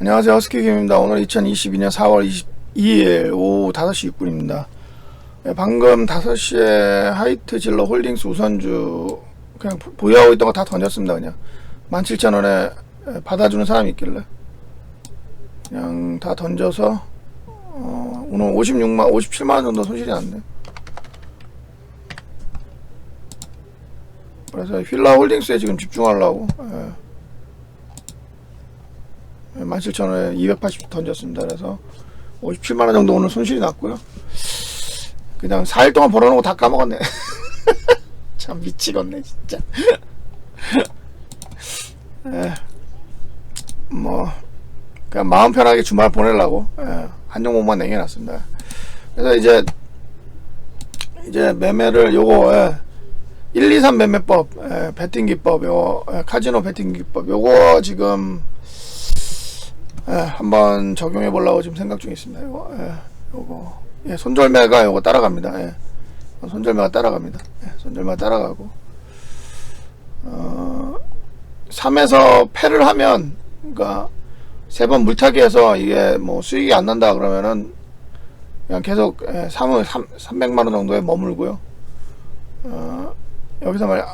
안녕하세요. 허스키김입니다. 오늘 2022년 4월 22일 오후 5시 6분입니다. 네, 방금 5시에 하이트 질러 홀딩스 우선주 그냥 보- 보유하고 있던 거 다 던졌습니다. 그냥 17,000원에 받아주는 사람이 있길래 그냥 다 던져서 어, 오늘 56만, 57만 원 정도 손실이 났네. 그래서 휠라 홀딩스에 지금 집중하려고 예. 17,000원에 280 던졌습니다. 그래서 57만원 정도 오늘 손실이 났고요. 그냥 4일 동안 벌어놓은 거다 까먹었네. 참 미치겠네, 진짜. 에, 뭐, 그냥 마음 편하게 주말 보내려고, 에, 한 종목만 남겨놨습니다. 그래서 이제, 이제 매매를 요거, 에, 1, 2, 3 매매법, 에, 베팅 기법, 요거, 에, 카지노 베팅 기법, 요거 지금, 예, 한번 적용해 보려고 지금 생각 중에 있습니다. 이거, 예, 요거, 예, 손절매가 요거 따라갑니다. 예, 손절매가 따라갑니다. 예, 손절매가 따라가고, 어, 3에서 패를 하면, 그러니까 세 번 물타기 해서 이게 뭐 수익이 안 난다 그러면은 그냥 계속 예, 3을 3, 300만 원 정도에 머물고요. 어, 여기서 말이야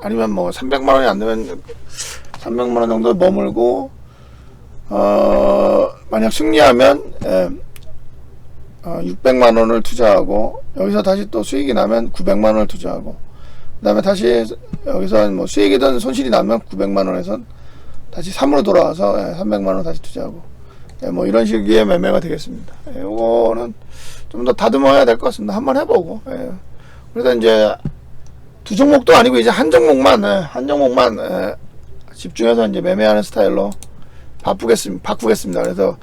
아니면 뭐 300만 원이 안 되면 300만 원 정도에 머물고 어, 만약 승리하면 예, 어, 600만 원을 투자하고 여기서 다시 또 수익이 나면 900만 원을 투자하고 그 다음에 다시 여기서 뭐 수익이든 손실이 나면 900만 원에선 다시 3으로 돌아와서 예, 300만 원 다시 투자하고 예, 뭐 이런 식의 매매가 되겠습니다. 예, 이거는 좀 더 다듬어야 될 것 같습니다. 한번 해보고 예. 그래서 이제 두 종목도 아니고 이제 한 종목만 예, 한 종목만 예, 집중해서 이제 매매하는 스타일로 바꾸겠습니다. 바꾸겠습니다. 그래서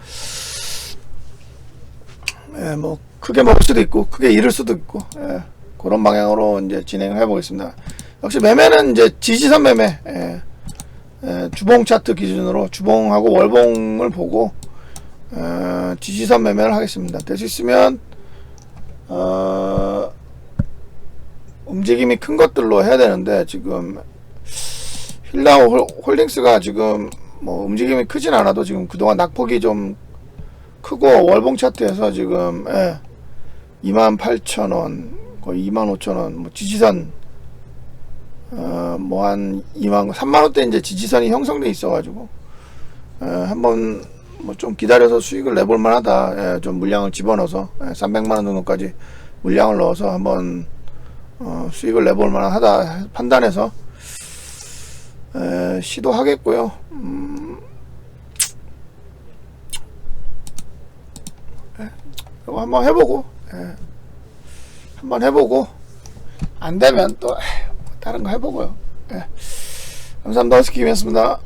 예, 뭐 크게 먹을 수도 있고 크게 잃을 수도 있고 예, 그런 방향으로 이제 진행을 해보겠습니다. 역시 매매는 이제 지지선 매매 예, 예, 주봉 차트 기준으로 주봉하고 월봉을 보고 어, 지지선 매매를 하겠습니다. 될 수 있으면 어, 움직임이 큰 것들로 해야 되는데 지금 힐라 홀- 홀딩스가 지금 뭐 움직임이 크진 않아도 지금 그동안 낙폭이 좀 크고 월봉 차트에서 지금 예, 28,000원 거의 25,000원 뭐 지지선 어, 뭐한 2만 3만 원대 이제 지지선이 형성돼 있어 가지고 예, 한번 뭐 좀 기다려서 수익을 내볼 만하다. 예, 좀 물량을 집어넣어서 예, 300만 원 정도까지 물량을 넣어서 한번 어, 수익을 내볼 만하다 판단해서 에, 시도하겠고요. 음, 이거 한번 해보고 예, 한번 해보고 안 되면 또 에이, 다른 거 해보고요. 예. 감사합니다. 스키이었습니다